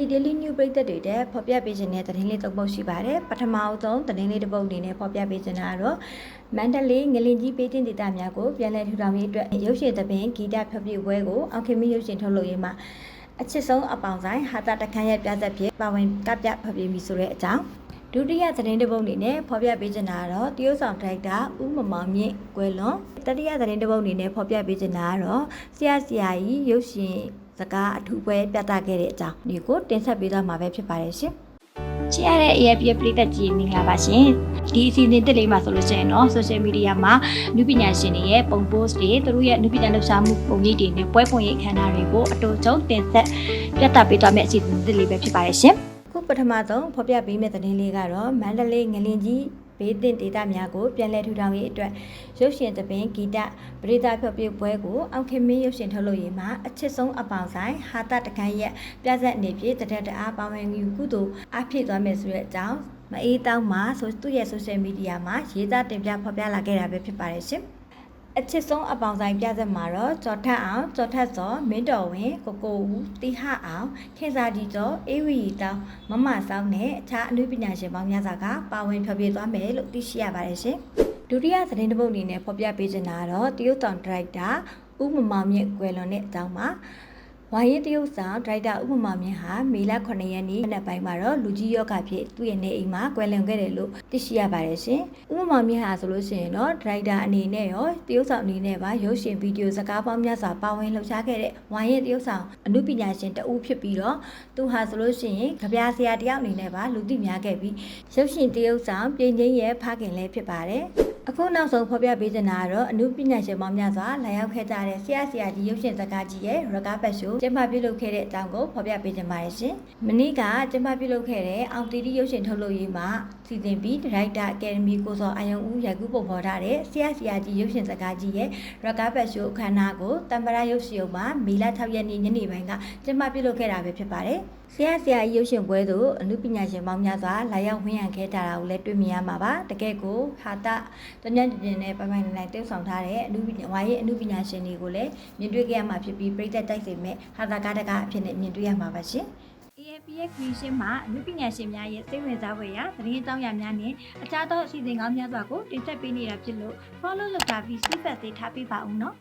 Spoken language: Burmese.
ဒီ daily new ပရိသတ်တွေတဲ့ဖော်ပြပေးခြင်းတဲ့သတင်းလေးသုံးပုဒ်ရှိပါတယ်ပထမအဆုံးသတင်းလေးတစ်ပုဒ်အနေနဲ့ဖော်ပြပေးခြင်းတာကတော့မန္တလေးငလင်ကြီးပေးတင်ဒေသများကိုပြန်လည်ထူထောင်ရေးအတွက်ရုပ်ရှင်သဘင်ဂီတဖျော်ဖြေပွဲကိုအောင်ခင်မီရုပ်ရှင်ထုတ်လုပ်ရေးမှာအချစ်ဆုံးအပေါင်ဆိုင်ဟာတာတခန်းရဲ့ပြသက်ဖြစ်ပါဝင်ကပြဖျော်ဖြေမိဆိုတဲ့အကြောင်းဒုတိယသတင်းတစ်ပုဒ်အနေနဲ့ဖော်ပြပေးချင်တာကတော့တရုတ်ဆောင်ဒရိုက်တာဦးမမောင်မြင့်ကွယ်လွန်တတိယသတင်းတစ်ပုဒ်အနေနဲ့ဖော်ပြပေးချင်တာကတော့ဆရာဆရာကြီးရုပ်ရှင် စကားအထူးပွဲပြသခဲ့တဲ့အကြောင်းဒီကိုတင်ဆက်ပေးသွားမှာပဲဖြစ်ပါတယ်ရှင်ချစ်ရတဲ့ AFP ပရိသတ်ကြီးမင်္ဂလာပါရှင်ဒီအစီအစဉ်တစ်လေးမှာဆိုလို့ရှိရင်တော့ social media မှာနုပညာရှင်တွေရဲ့ပုံ post တွေသူတို့ရဲ့နုပညာလှူရှားမှုပုံရိပ်တွေနဲ့ပွဲပွင့်ရိပ်ခမ်းနားတွေကိုအတူချုံတင်ဆက်ပြသပေးသွားမယ့်အစီအစဉ်တစ်လေးပဲဖြစ်ပါတယ်ရှင်ခုပထမဆုံးဖော်ပြပေးမယ့်သတင်းလေးကတော့မန္တလေးငလင်ကြီး ဘေးတင်ဒေသများကိုပြန်လည်ထူထောင်ရေးအတွက်ရုပ်ရှင်သဘင်ဂီတပရိသတ်ဖျော်ဖြေပွဲကိုအောင်ခင်မင်းရုပ်ရှင်ထုတ်လုပ်ရေးမှာအချစ်ဆုံးအပေါင်ဆိုင်ဟာတတကန်ရဲ့ပြဆက်အနေဖြင့်တရက်တအားပါဝင်ယူကုသိုလ်အဖြစ်သွားမယ်ဆိုတဲ့အကြောင်းမအေးတောင်းမှာဆိုသူ့ရဲ့ social media မှာရေးသားတင်ပြဖော်ပြလာခဲ့တာပဲဖြစ်ပါတယ်ရှင် အချစ်ဆုံးအပေါင်ဆိုင်ပြဆက်မှာတော့ကျော်ထက်အောင်ကျော်ထက်စောမင်းတော်ဝင်ကိုကိုဦးတီဟအောင်ခင်စာကြီးကျော်အေးဝီတောင်းမမဆောင်နဲ့အခြားအနုပညာရှင်ပေါင်းများစွာကပါဝင်ဖျော်ဖြေသွားမယ်လို့သိရှိရပါတယ်ရှင်ဒုတိယသတင်းတစ်ပုဒ်အနေနဲ့ဖော်ပြပေးချင်တာကတော့တရုတ်တောင်ဒရိုက်တာဦးမမောင်မြင့်ကွယ်လွန်တဲ့အကြောင်းပါ ဝိုင်းရင်တရုတ်ဆောင်ဒရိုက်တာဥပမာမြင့်ဟာမေလ9ရက်နေ့မနက်ပိုင်းမှာတော့လူကြီးယောဂဖြစ်သူ့ရဲ့နေအိမ်မှာကွယ်လွန်ခဲ့တယ်လို့သိရှိရပါတယ်ရှင်။ဥပမာမြင့်ဟာဆိုလို့ရှိရင်တော့ဒရိုက်တာအနေနဲ့ရောတရုတ်ဆောင်အနေနဲ့ပါရုပ်ရှင်ဗီဒီယိုစကားပေါင်းများစွာပါဝင်လှုပ်ရှားခဲ့တဲ့ဝိုင်းရင်တရုတ်ဆောင်အမှုပညာရှင်တဦးဖြစ်ပြီးတော့သူဟာဆိုလို့ရှိရင်ကြပြာဆရာတယောက်အနေနဲ့ပါလူသိများခဲ့ပြီးရုပ်ရှင်တရုတ်ဆောင်ပြင်ချင်းရဲ့ဖခင်လည်းဖြစ်ပါတယ်။ အခုနောက်ဆုံးဖော်ပြပေးချင်တာကတော့အမှုပညာရှင်ပေါင်းများစွာလာရောက်ခဲ့ကြတဲ့ဆရာဆရာကြီးရုပ်ရှင်စကားကြီးရဲ့ရကားပတ်ရှိုးကျင်းပပြုလုပ်ခဲ့တဲ့အကြောင်းကိုဖော်ပြပေးချင်ပါတယ်ရှင်။မနေ့ကကျင်းပပြုလုပ်ခဲ့တဲ့အောင်တီတီရုပ်ရှင်ထုတ်လုပ်ရေးမှာစီစဉ်ပြီးဒရိုက်တာအကယ်ဒမီကိုစောအာယုံဦးရိုက်ကူးပုံဖော်ထားတဲ့ဆရာဆရာကြီးရုပ်ရှင်စကားကြီးရဲ့ရကားပတ်ရှိုးအခမ်းအနားကိုတံပရာရုပ်ရှင်ရုံမှာမေလ6ရက်နေ့ညနေပိုင်းကကျင်းပပြုလုပ်ခဲ့တာပဲဖြစ်ပါတယ်။ဆရာဆရာကြီးရုပ်ရှင်ပွဲသို့အမှုပညာရှင်ပေါင်းများစွာလာရောက်ဝင်ရခဲ့ကြတာကိုလည်းတွေ့မြင်ရမှာပါတကယ်ကိုဟာတာတညတင်တင်နဲ့ပိုင်ပိုင်နိုင်နိုင်တိကျဆောင်ထားတဲ့အမှုပညာဝါရဲ့အမှုပညာရှင်တွေကိုလည်းမြင်တွေ့ခဲ့ရမှာဖြစ်ပြီးပြည်သက်တိုက်စေမဲ့ဟာတာကားတကားအဖြစ်နဲ့မြင်တွေ့ရမှာပါရှင် AFP ရဲ့ creation မှာအမှုပညာရှင်များရဲ့စိတ်ဝင်စားဖွယ်ရာသတင်းအကြောင်းအရာများနဲ့အခြားသောအစီအစဉ်ကောင်းများစွာကိုတင်ဆက်ပေးနေတာဖြစ်လို့ follow လုပ်တာပြီး feedback တွေထားပေးပါဦးနော်